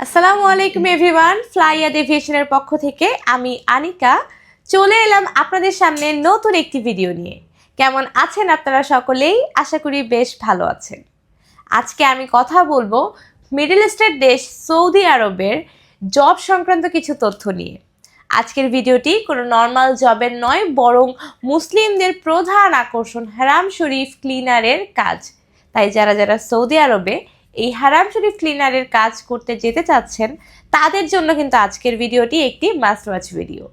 আসসালামু আলাইকুম, এভরিওয়ান। ফ্লাইয়াদ এভিয়েশনের পক্ষ থেকে আমি আনিকা। চলে এলাম আপনাদের সামনে নতুন একটি ভিডিও নিয়ে। কেমন আছেন আপনারা সকলেই? আশা করি বেশ ভালো আছেন। আজকে আমি কথা বলব মিডল ইস্টের দেশ সৌদি আরবের জব সংক্রান্ত কিছু তথ্য নিয়ে। আজকের ভিডিওটি কোনো নর্মাল জবের নয়, বরং মুসলিমদের প্রধান আকর্ষণ হারাম শরীফ ক্লিনারের কাজ। তাই যারা যারা সৌদি আরবে এই হারাম শরীফ ক্লিনারের কাজ করতে যেতে চাচ্ছেন তাদের জন্য কিন্তু আজকের ভিডিওটি একটি মাস্ট ওয়াচ ভিডিও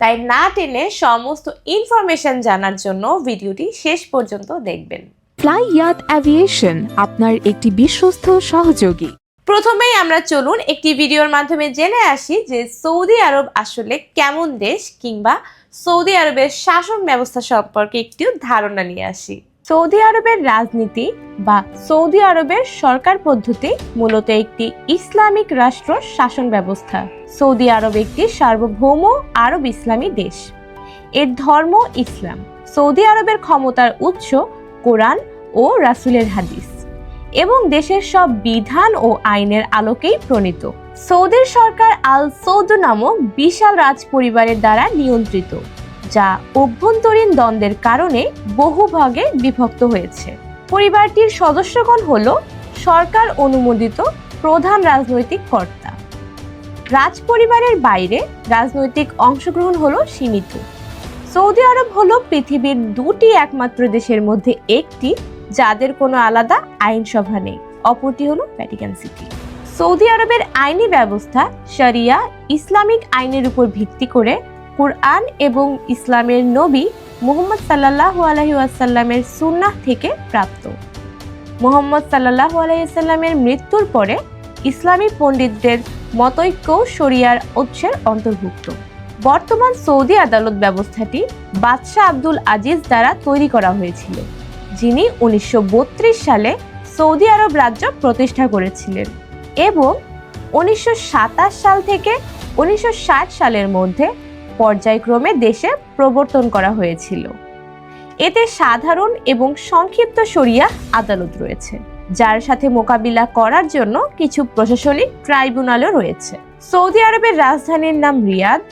তাই না টেনে সমস্ত ইনফরমেশন জানার জন্য ভিডিওটি শেষ পর্যন্ত দেখবেন। ফ্লাই ইয়াত অ্যাভিয়েশন আপনার একটি বিশ্বস্ত সহযোগী। প্রথমেই আমরা চলুন একটি ভিডিওর মাধ্যমে জেনে আসি যে সৌদি আরব আসলে কেমন দেশ কিংবা সৌদি আরবের শাসন ব্যবস্থা সম্পর্কে একটু ধারণা নিয়ে আসি। সৌদি আরবের রাজনীতি বা সৌদি আরবের সরকার পদ্ধতি মূলত একটি ইসলামিক রাষ্ট্র শাসন ব্যবস্থা। সৌদি আরব একটি সার্বভৌম আরব ইসলামী দেশ। এর ধর্ম ইসলাম। সৌদি আরবের ক্ষমতার উৎস কোরআন ও রাসুলের হাদিস। এবং দেশের সব বিধান ও আইনের আলোকেই প্রণীত। সৌদির সরকার আল সৌদ নামক বিশাল রাজ পরিবারের দ্বারা নিয়ন্ত্রিত। যা অভ্যন্তরীণ দ্বন্দ্বের কারণে বহু ভাগে বিভক্ত হয়েছে। পরিবারটির সদস্যগণ হল সরকার অনুমোদিত প্রধান রাজনৈতিক কর্তা। রাজ পরিবারের বাইরে রাজনৈতিক অংশগ্রহণ হলো সীমিত। সৌদি আরব হলো পৃথিবীর দুটি একমাত্র দেশের মধ্যে একটি, যাদের কোনো আলাদা আইনসভা নেই। অপরটি হলো ভ্যাটিকান সিটি সৌদি আরবের আইনি ব্যবস্থা, শরিয়া, ইসলামিক আইনের উপর ভিত্তি করে কুরআন এবং ইসলামের নবী মুহাম্মদ সাল্লাল্লাহু আলাইহি ওয়াসাল্লামের সুন্নাহ থেকে প্রাপ্ত। মুহাম্মদ সাল্লাল্লাহু আলাইহি ওয়াসাল্লামের মৃত্যুর পরে ইসলামী পণ্ডিতদের মতৈক্য শরিয়ার উৎসের অন্তর্ভুক্ত। বর্তমান সৌদি আদালত ব্যবস্থাটি বাদশাহ আব্দুল আজিজ দ্বারা তৈরি করা হয়েছিল, যিনি উনিশশো বত্রিশ সালে সৌদি আরব রাজ্য প্রতিষ্ঠা করেছিলেন এবং উনিশশো সাতাশ সাল থেকে উনিশশো ষাট সালের মধ্যে পর্যায়ক্রমে দেশে প্রবর্তন করা হয়েছিল। এতে সাধারণ এবং সংক্ষিপ্ত শরিয়া আদালত রয়েছে, যার সাথে মোকাবিলা করার জন্য কিছু প্রশাসনিক ট্রাইব্যুনালও রয়েছে। সৌদি আরবের রাজধানীর নাম রিয়াদ,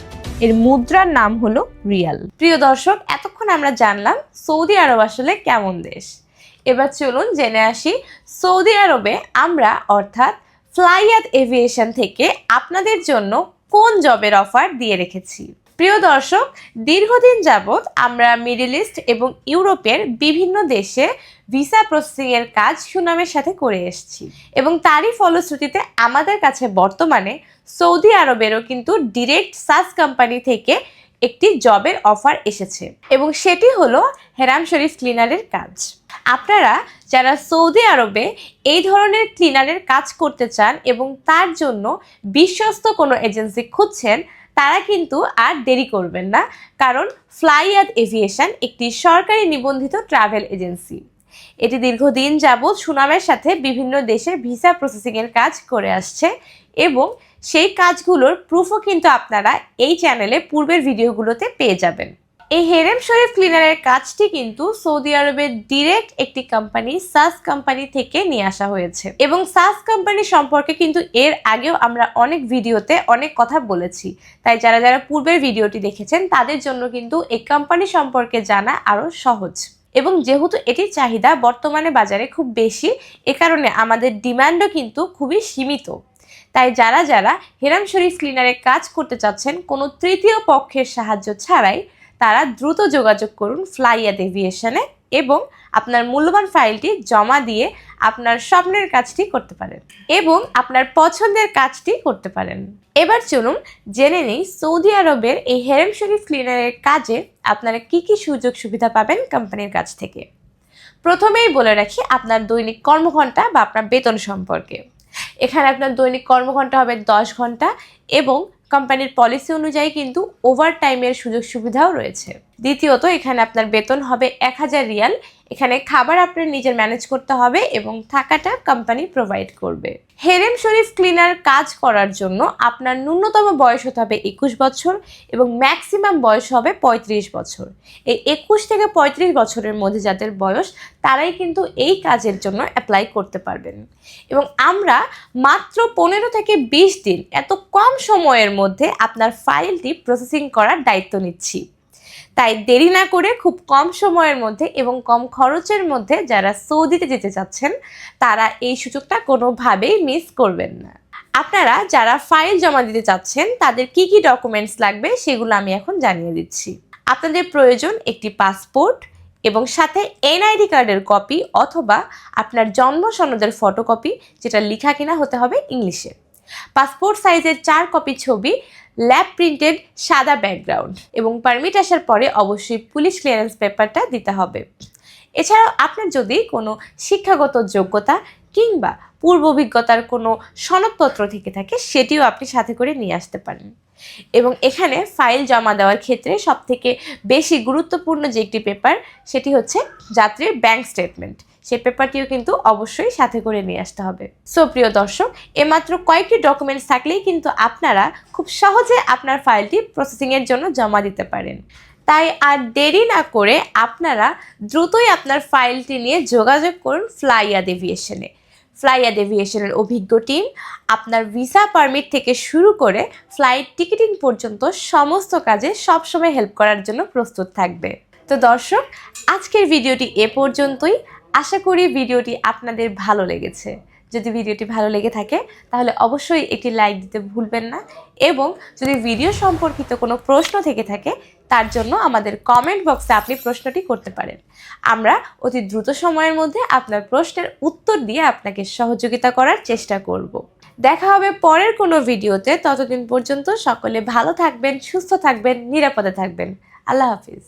এর মুদ্রার নাম হলো রিয়াল। প্রিয় দর্শক, এতক্ষণ আমরা জানলাম সৌদি আরব আসলে কেমন দেশ। এবার চলুন জেনে আসি সৌদি আরবে আমরা, অর্থাৎ ফ্লাইয়াত এভিয়েশন থেকে আপনাদের জন্য কোন জবের অফার দিয়ে রেখেছি। প্রিয় দর্শক, দীর্ঘদিন যাবৎ আমরা মিডল ইস্ট এবং ইউরোপের বিভিন্ন দেশে ভিসা প্রসেসিংয়ের কাজ সুনামের সাথে করে এসেছি এবং তারই ফলশ্রুতিতে আমাদের কাছে বর্তমানে সৌদি আরবেরও কিন্তু ডিরেক্ট সাস কোম্পানি থেকে একটি জবের অফার এসেছে এবং সেটি হলো হেরাম শরীফ ক্লিনারের কাজ। আপনারা যারা সৌদি আরবে এই ধরনের ক্লিনারের কাজ করতে চান এবং তার জন্য বিশ্বস্ত কোনো এজেন্সি খুঁজছেন তারা কিন্তু আর দেরি করবেন না, কারণ ফ্লাইয়াদ এভিয়েশন একটি সরকারি নিবন্ধিত ট্রাভেল এজেন্সি। এটি দীর্ঘদিন যাবৎ সুনামের সাথে বিভিন্ন দেশের ভিসা প্রসেসিংয়ের কাজ করে আসছে এবং সেই কাজগুলোর প্রুফও কিন্তু আপনারা এই চ্যানেলে পূর্বের ভিডিওগুলোতে পেয়ে যাবেন। এই হেরেম শরীফ ক্লিনারের কাজটি কিন্তু সৌদি আরবের ডিরেক্ট একটি কোম্পানি সাস কোম্পানি থেকে নিয়ে আসা হয়েছে। এবং সাস কোম্পানি সম্পর্কে কিন্তু এর আগেও আমরা অনেক ভিডিওতে অনেক কথা বলেছি। তাই যারা যারা পূর্বের ভিডিওটি দেখেছেন, তাদের জন্য কিন্তু এই কোম্পানি সম্পর্কে জানা আরও সহজ। এবং যেহেতু এটির চাহিদা বর্তমানে বাজারে খুব বেশি, এ কারণে আমাদের ডিমান্ডও কিন্তু খুবই সীমিত। তাই যারা যারা হেরাম শরীফ ক্লিনারে কাজ করতে চাচ্ছেন, কোনো তৃতীয় পক্ষের সাহায্য ছাড়াই তারা দ্রুত যোগাযোগ করুন ফ্লাইয়াদ এভিয়েশনে এবং আপনার মূল্যবান ফাইলটি জমা দিয়ে আপনার স্বপ্নের কাজটি করতে পারেন এবং আপনার পছন্দের কাজটি করতে পারেন। এবার চলুন জেনে নেই সৌদি আরবের এই হেরেম শরীফ ক্লিনারের কাজে আপনারা কি কি সুযোগ সুবিধা পাবেন কোম্পানির কাছ থেকে। প্রথমেই বলে রাখি আপনার দৈনিক কর্মঘণ্টা বা আপনার বেতন সম্পর্কে। এখানে আপনার দৈনিক কর্মঘণ্টা হবে দশ ঘণ্টা এবং কোম্পানির পলিসি অনুযায়ী কিন্তু ওভার টাইমের সুযোগ সুবিধাও রয়েছে। দ্বিতীয়ত, এখানে আপনার বেতন হবে এক হাজার রিয়াল। এখানে খাবার আপনার নিজের ম্যানেজ করতে হবে এবং থাকাটা কোম্পানি প্রোভাইড করবে। হেরেম শরীফ ক্লিনার কাজ করার জন্য আপনার ন্যূনতম বয়স হতে হবে একুশ বছর এবং ম্যাক্সিমাম বয়স হবে পঁয়ত্রিশ বছর। এই একুশ থেকে পঁয়ত্রিশ বছরের মধ্যে যাদের বয়স, তারাই কিন্তু এই কাজের জন্য অ্যাপ্লাই করতে পারবেন। এবং আমরা মাত্র পনেরো থেকে বিশ দিন, এত কম সময়ের মধ্যে আপনার ফাইলটি প্রসেসিং করার দায়িত্ব নিচ্ছি। তাই দেরি না করে খুব কম সময়ের মধ্যে এবং কম খরচের মধ্যে যারা সৌদিতে যেতে চাচ্ছেন, তারা এই সুযোগটা কোনোভাবেই মিস করবেন না। আপনারা যারা ফাইল জমা দিতে চাচ্ছেন, তাদের কি কি ডকুমেন্টস লাগবে সেগুলো আমি এখন জানিয়ে দিচ্ছি। আপনাদের প্রয়োজন একটি পাসপোর্ট এবং সাথে এনআইডি কার্ডের কপি অথবা আপনার জন্ম সনদের ফটোকপি যেটা লেখা কিনা হতে হবে ইংলিশে। পাসপোর্ট সাইজের চার কপি ছবি ল্যাব প্রিন্টেড সাদা ব্যাকগ্রাউন্ড এবং পারমিট আসার পরে অবশ্যই পুলিশ ক্লিয়ারেন্স পেপারটা দিতে হবে। এছাড়াও আপনার যদি কোনো শিক্ষাগত যোগ্যতা কিংবা পূর্ব অভিজ্ঞতার কোনো সনদপত্র থেকে থাকে, সেটিও আপনি সাথে করে নিয়ে আসতে পারেন। এবং এখানে ফাইল জমা দেওয়ার ক্ষেত্রে সবথেকে বেশি গুরুত্বপূর্ণ যে একটি পেপার, সেটি হচ্ছে যাত্রীর ব্যাংক স্টেটমেন্ট সে পেপারটিও কিন্তু অবশ্যই সাথে করে নিয়ে আসতে হবে। সো প্রিয় দর্শক, এমাত্র কয়েকটি ডকুমেন্টস থাকলেই কিন্তু আপনারা খুব সহজে আপনার ফাইলটি প্রসেসিংয়ের জন্য জমা দিতে পারেন। তাই আর দেরি না করে আপনারা দ্রুতই আপনার ফাইলটি নিয়ে যোগাযোগ করুন ফ্লাইয়াদ এভিয়েশনে ফ্লাইয়াদ এভিয়েশনের অভিজ্ঞ টিম আপনার ভিসা পারমিট থেকে শুরু করে ফ্লাইট টিকিটিং পর্যন্ত সমস্ত কাজে সবসময় হেল্প করার জন্য প্রস্তুত থাকবে। তো দর্শক, আজকের ভিডিওটি এ পর্যন্তই। আশা করি ভিডিওটি আপনাদের ভালো লেগেছে। যদি ভিডিওটি ভালো লেগে থাকে, তাহলে অবশ্যই একটি লাইক দিতে ভুলবেন না এবং যদি ভিডিও সম্পর্কিত কোনো প্রশ্ন থেকে থাকে, তার জন্য আমাদের কমেন্ট বক্সে আপনি প্রশ্নটি করতে পারেন। আমরা অতি দ্রুত সময়ের মধ্যে আপনার প্রশ্নের উত্তর দিয়ে আপনাকে সহযোগিতা করার চেষ্টা করব। দেখা হবে পরের কোনো ভিডিওতে। ততদিন পর্যন্ত সকলে ভালো থাকবেন, সুস্থ থাকবেন, নিরাপদে থাকবেন। আল্লাহ হাফিজ।